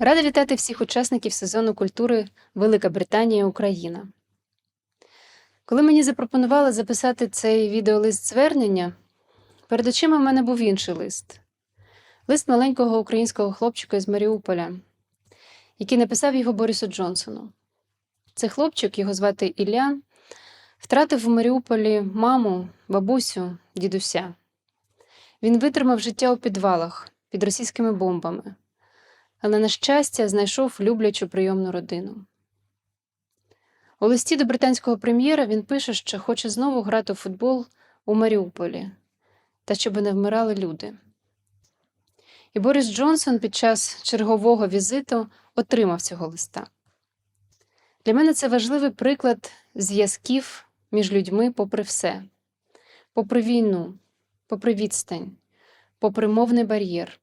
Рада вітати всіх учасників сезону культури Велика Британія Україна. Коли мені запропонували записати цей відеолист звернення, перед очима в мене був інший лист лист маленького українського хлопчика з Маріуполя, який написав його Борису Джонсону. Цей хлопчик, його звати Ілля, втратив у Маріуполі маму, бабусю, дідуся. Він витримав життя у підвалах під російськими бомбами, але, на щастя, знайшов люблячу прийомну родину. У листі до британського прем'єра він пише, що хоче знову грати у футбол у Маріуполі та щоб не вмирали люди. І Борис Джонсон під час чергового візиту отримав цього листа. Для мене це важливий приклад зв'язків між людьми попри все, попри війну, попри відстань, попри мовний бар'єр.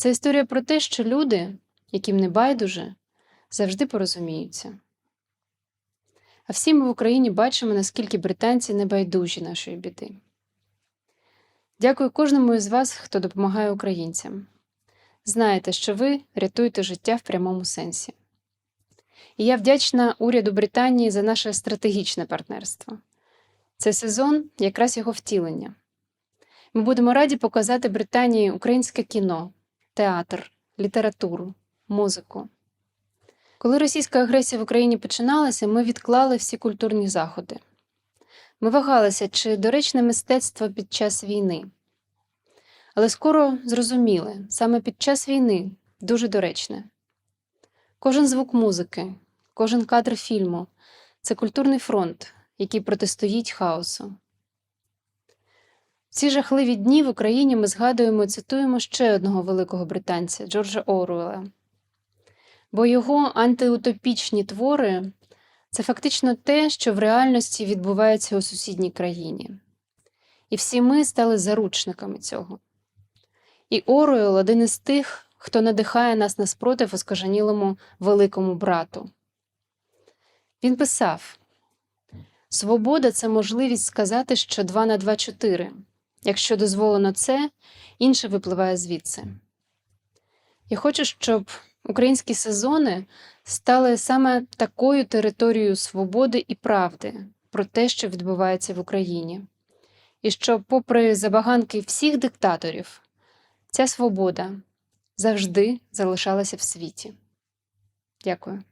Це історія про те, що люди, яким не байдуже, завжди порозуміються. А всі ми в Україні бачимо, наскільки британці небайдужі нашої біди. Дякую кожному із вас, хто допомагає українцям. Знаєте, що ви рятуєте життя в прямому сенсі. І я вдячна уряду Британії за наше стратегічне партнерство. Цей сезон якраз його втілення. Ми будемо раді показати Британії українське кіно, театр, літературу, музику. Коли російська агресія в Україні починалася, ми відклали всі культурні заходи. Ми вагалися, чи доречне мистецтво під час війни. Але скоро зрозуміли, саме під час війни дуже доречне. Кожен звук музики, кожен кадр фільму це культурний фронт, який протистоїть хаосу. Ці жахливі дні в Україні ми згадуємо і цитуємо ще одного великого британця Джорджа Оруела. Бо його антиутопічні твори це фактично те, що в реальності відбувається у сусідній країні. І всі ми стали заручниками цього. І Оруел один із тих, хто надихає нас на спротив оскажанілому великому брату. Він писав: Свобода це можливість сказати, що 2 на 2 – 4. Якщо дозволено це, інше випливає звідси. Я хочу, щоб українські сезони стали саме такою територією свободи і правди про те, що відбувається в Україні. І щоб, попри забаганки всіх диктаторів, ця свобода завжди залишалася в світі. Дякую.